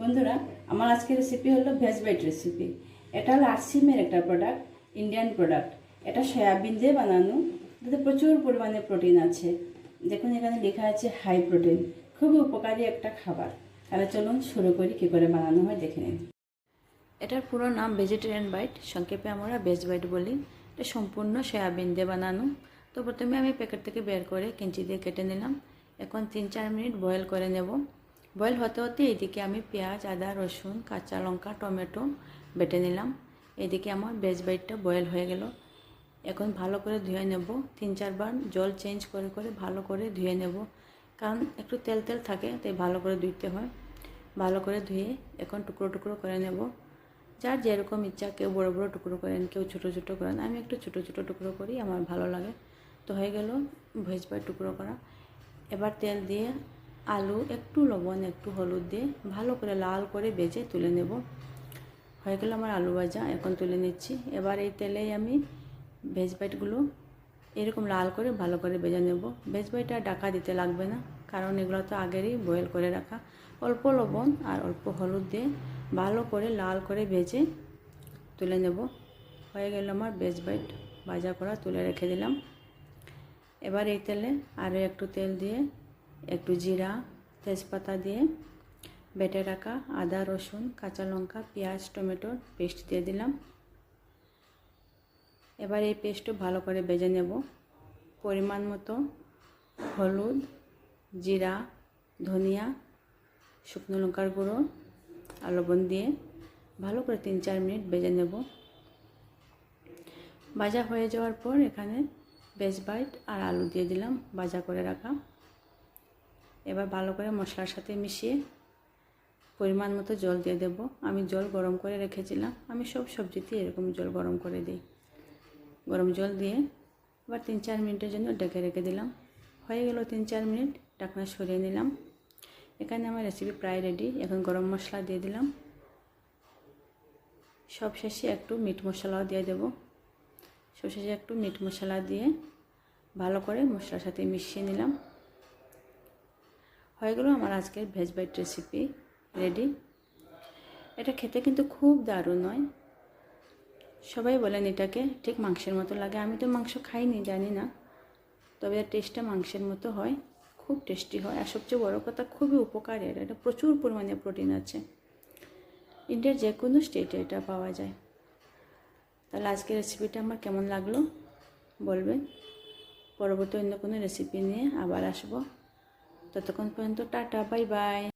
বন্ধুরা, আমার আজকের রেসিপি হলো ভেজ বাইট রেসিপি এটা হলো আরসিমের একটা প্রোডাক্ট ইন্ডিয়ান প্রোডাক্ট এটা সয়াবিন দিয়ে বানানো। এটাতে প্রচুর পরিমাণে প্রোটিন আছে। দেখুন, এখানে লেখা আছে হাই প্রোটিন খুবই উপকারী একটা খাবার। তাহলে চলুন শুরু করি, কী করে বানানো হয় দেখে নিন। এটার পুরো নাম ভেজিটেরিয়ান বাইট সংক্ষেপে আমরা ভেজ বাইট বলি। এটা সম্পূর্ণ সয়াবিন দিয়ে বানানো। তো প্রথমে আমি প্যাকেট থেকে বের করে কিঞ্চি দিয়ে কেটে নিলাম। এখন তিন চার মিনিট বয়েল করে নেব। বয়েল হতে হতে এদিকে আমি পেঁয়াজ, আদা, রসুন, কাঁচা লঙ্কা, টমেটো বেটে নিলাম। এদিকে আমার ভেজ বাইটটা বয়েল হয়ে গেল। এখন ভালো করে ধুয়ে নেব। তিন চারবার জল চেঞ্জ করে করে ভালো করে ধুয়ে নেব। কারণ একটু তেল তেল থাকে, তাই ভালো করে ধুইতে হয়। ভালো করে ধুয়ে এখন টুকরো টুকরো করে নেব। যার যেরকম ইচ্ছা কেউ বড় বড় টুকরো করেন, কেউ ছোটো ছোটো করেন, আমি একটু ছোটো ছোটো টুকরো করি, আমার ভালো লাগে। তো হয়ে গেল ভেজ বাই টুকরো করা। এবার তেল দিয়ে আলু একটু লবণ, একটু হলুদ দিয়ে ভালো করে লাল করে বেজে তুলে নেব। হয়ে গেল আমার আলু ভাজা, এখন তুলে নিচ্ছি। এবার এই তেলেই আমি ভেজ বাইটগুলো এরকম লাল করে ভালো করে ভেজে নেব। ভেজ বাইটা ডাকা দিতে লাগবে না, কারণ এগুলো তো আগেরই বয়েল করে রাখা। অল্প লবণ আর অল্প হলুদ দিয়ে ভালো করে লাল করে ভেজে তুলে নেব। হয়ে গেল আমার ভেজ বাইট ভাজা করা তুলে রেখে দিলাম। এবার এই তেলে আরও একটু তেল দিয়ে একটু জিরা, তেজপাতা দিয়ে বেটে রাখা আদা, রসুন, কাঁচা লঙ্কা, পেঁয়াজ টমেটোর পেস্ট দিয়ে দিলাম। এবার এই পেস্টও ভালো করে বেজে নেব। পরিমাণ মতো হলুদ, জিরা, ধনিয়া, শুকনো লঙ্কার গুঁড়ো আর লবণ দিয়ে ভালো করে তিন চার মিনিট বেজে নেব। ভাজা হয়ে যাওয়ার পর এখানে বেজ বাইট আর আলু দিয়ে দিলাম ভাজা করে রাখা। এবার ভালো করে মশলার সাথে মিশিয়ে পরিমাণ মতো জল দিয়ে দেব। আমি জল গরম করে রেখেছিলাম। আমি সব সবজিতে এরকম জল গরম করে দিই। গরম জল দিয়ে এবার তিন চার মিনিটের জন্য ডেকে রেখে দিলাম। হয়ে গেল তিন চার মিনিট, ঢাকনা সরিয়ে নিলাম। এখানে আমার রেসিপি প্রায় রেডি এখন গরম মশলা দিয়ে দিলাম। সব শেষে একটু মিট মশলাও দিয়ে দেব। সব শেষে একটু মিট মশলা দিয়ে ভালো করে মশলার সাথে মিশিয়ে নিলাম। হয়ে গেল আমার আজকের ভেজ বাইট রেসিপি রেডি এটা খেতে কিন্তু খুব দারুণ নয় সবাই বলেন এটাকে ঠিক মাংসের মতো লাগে। আমি তো মাংস খাইনি, জানি না। তবে এর টেস্টটা মাংসের মতো হয়। খুব টেস্টি হয়। আর সবচেয়ে বড় কথা, খুবই উপকারী এটা। এটা প্রচুর পরিমাণে প্রোটিন আছে। ইন্ডিয়ার যে কোনো স্টেটে এটা পাওয়া যায়। তাহলে আজকের রেসিপিটা আমার কেমন লাগল? বলবেন। পরবর্তী অন্য কোনো রেসিপি নিয়ে আবার আসব। ততক্ষণ পর্যন্ত টাটা বাই বাই।